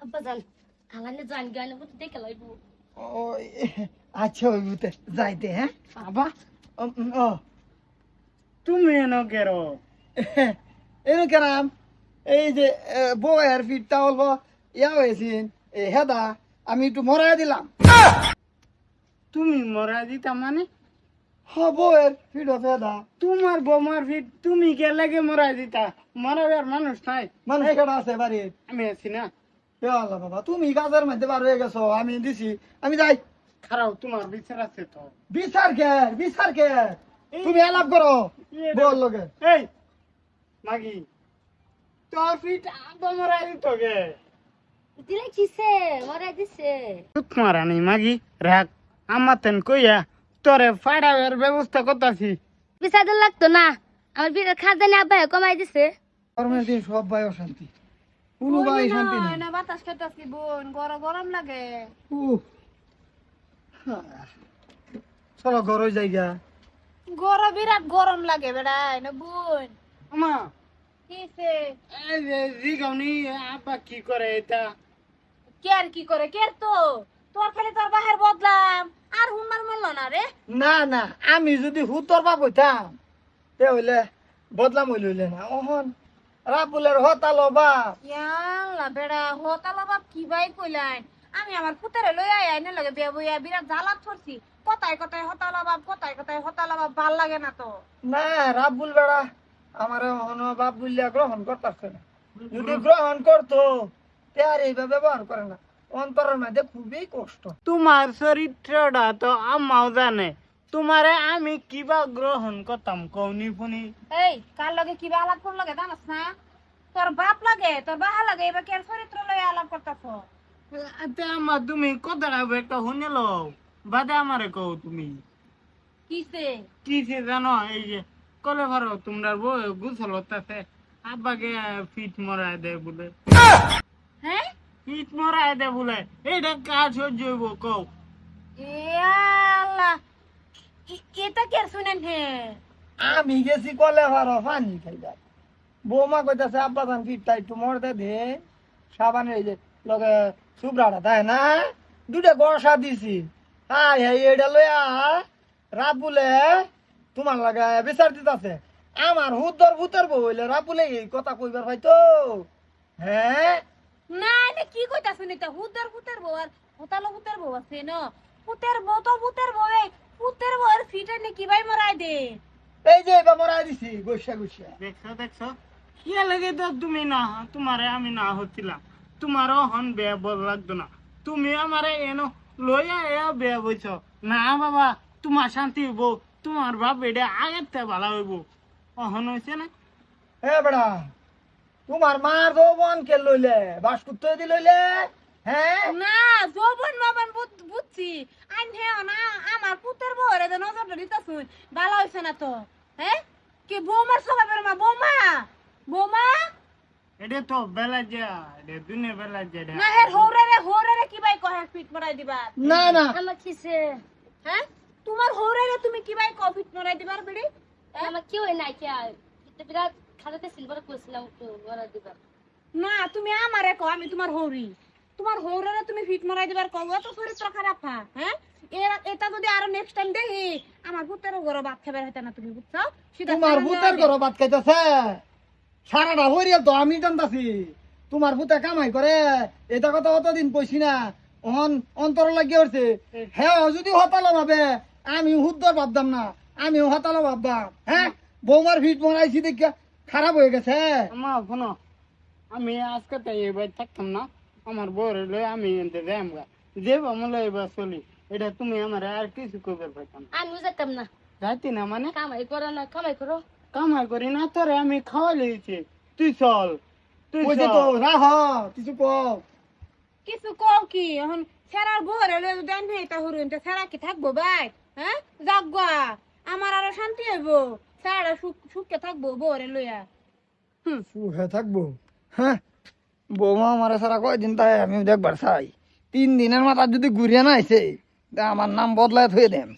আব্বা জান খালানে জান গানে বলতে দেখে লাইব ও আচ্ছা ওই বুতে যাইতে হ্যাঁ আবা উম, উম, ও তুমি এনো কেরো এনো কেনাম এই যে বউয়ের ফিটটা অল্প ইয়া হয়েছিল এই হেদা আমি একটু মরাই দিলাম তুমি মরা দিতা মানে হ বউয়ের ফিট হেদা তোমার বোমার ফিট তুমি কে লাগে মরা দিতা মরাবার মানুষ নাই মানে আছে বাড়ির আমি আছি না আল্লাহ বাবা তুমি কাজের মধ্যে বার হয়ে গেছো আমি দিছি আমি যাই। খারাপ তোমার বিচার আছে তো। বিচার কে? বিচার কে? তুমি আলাপ করো বল লোকে। এই মাগি তোর ফিট আব্বা মরা দিত গে দিলে কিসে মরে দিছে। তুত মারা নেই মাগি রাখ আমার তেন কইয়া তোরে ফাড়াবের ব্যবস্থা করতাছি। বিচার লাগতো না আমার বিয়ের খাজানি আব্বা কমাই দিছে। গরমের দিন সব ভাই অশান্তি। কোনো ভাই শান্তি নেই। না বাতাস বোন গরম গরম লাগে। চলো ঘর জায়গা গরম বিরাট গরম লাগে বেড়াই না বোন? আমা। কিসে এই যে জিগাউনি আব্বা কি করে এটা? কেয়ার কি করে? তো? তোর খালি তোর বাহির বদলাম। আর হুনমার মরল না রে? না না আমি যদি হুতর বাপ হইতাম তে হইলে বদলাম হইলে হইলে না। ওহন রাবুলের হতালো বাপ। ইয়াল্লা বেড়া হতালা বাপ কি বাই কইলাইন আমি আমার পুতারে লই আই আইনে লাগে বিয়া বইয়া বিরাট জ্বালাত ধরছি। কথায় কথায় হতালা বাপ কথায় কথায় হতালা বাপ ভালো লাগে না তো। না রাবুল বেড়া আমার হন বাপ বললিয়া গ্রহণ করতেছে না। যদি গ্রহণ করতো তে আর এইভাবে ব্যবহার করে না। অন্তরের মধ্যে খুবই কষ্ট। তোমার চরিত্রটা তো আম্মাও জানে। তোমারে আমি কিবা গ্রহণ করতাম কৌনি ফুনি। এই কার লগে কিবা আলাপ কোন লাগে জানাস না? তোর বাপ লাগে তোর বাহা লাগে এবার কেন চরিত্র লই আলাপ করতেছ? তে আমার তুমি কথাটা একটা শুনে লও বাদে আমারে কও তুমি। কিসে? কি সে জানো এই যে কলে ভারো তোমরা বউ গুছল হতাছে আব্বাকে ফিট মরায় দেয় বলে। হ্যাঁ? ফিট মরায় দেয় বলে এইটা কাজ সহ্য হইব কও। ইয়াল্লা এটা কে শুনেন হে আমি গেছি কলে ভারো পানি খাইবার বৌমা কইতাছে আব্বা ধান ফিটটা একটু মরতে দে সাবানের এই যে লগে সুবরাটা তাই না? দুটা গড়সা দিছি। হাই হাই এটা লইয়া রাবুলে তোমার লাগে বিচার দিতাছে। আমার হুদর ভূতের বউ হইলে রাবুলে এই কথা কইবার হয়তো। হ্যাঁ না এটা কি কইতা শুনিতা হুদার হুতের বউ আর হতালো হুতের বউ আছে ন? হুতের বউ তো হুতের বউ হুতের বউ নে কি ভাই মরাই দে। এই যে এবার মরাই দিছি গৈসা গৈসা। দেখছ দেখছ? কি লাগে তো তুমি না তোমারে আমি না হচ্ছিলাম তোমারও হন বেয়া বল লাগতো না। তুমি আমারে এনো লইয়া এয়া বেয়া বইছ। না বাবা তোমার শান্তি হইব তোমার বাপ এটা আগের থেকে ভালো হইব। অহন হয়েছে না? হে বেড়া তোমার মার যৌবন কে লইলে? বাস করতে দি লইলে হ্যাঁ? না যৌবন মাবন বুঝ- বুঝছি। আইন হে না আমার পুতের রে নজর দিতা শুন ভালো হইছে না তো হ্যাঁ? কি বৌমার স্বভাবের মা বৌমা? বৌমা? এটা তো বেলা যা এটা দিনে বেলা যা। না হের হৌরে রে হৌরে রে কি ভাই কহে ফিট মরাই দিবা? না না। আমার কিসে হ্যাঁ? তোমার হৌরে রে তুমি কি ভাই কফিট মরাই দিবার বিড়ি? আমার কি হয় না কি বিরাট খালাতে সিলভার কইছিলাম একটু মরে দিবা। না তুমি আমারে কও আমি তোমার হৌরি। তোমার হৌরে রে তুমি ফিট মরাই দিবার কও এত চরিত্র খারাপ হা হ্যাঁ? এটা যদি আরও নেক্সট টাইম দেখি আমার ভূতেরও ঘরে ভাত খাবার হইতে না তুমি বুঝছ? তোমার ভূতের। ভাত খাইতেছে। সারাটা হরিয়াল তো আমি জানতাছি। তোমার ভূতে কামাই করে। এটা কথা অতদিন কইছি না। অহন অন্তর লাগিয়ে উঠছে। হ্যাঁ যদি হতালো ভাবে আমি হুদ্দর ভাবতাম না। আমি হতালো ভাবতাম। হ্যাঁ বৌমার ভিট মরাইছি দেখে খারাপ হয়ে গেছে। আমা শোনো আমি আজকে তো এবার থাকতাম না। আমার বউর লই আমি এনতে যাইম গা। যে আমলে এবার চলি। এটা তুমি আমার আর কিছু করবে পাইতাম আমি যেতাম না। যাইতি না মানে? কামাই করো না কামাই করো। কামাই করি না তোরে আমি খাওয়া লিয়েছি তুই চল। তুই ওই যে তো রাহ কিছু কও। কিছু কও কি? এখন সেরার বহরে লয়ে যদি আনবে এটা হরুন তো সেরা কি থাকব ভাই? হ্যাঁ? যাগা আমার আরও শান্তি হইব। সেরা সুখ সুখে থাকব বহরে লইয়া। সুখে থাকব? হ্যাঁ? বৌমা আমার সারা কয়দিন তাই আমি দেখবার চাই। তিন দিনের মাথা যদি ঘুরিয়ে না আইসে আমার নাম বদলায় থয়ে দেন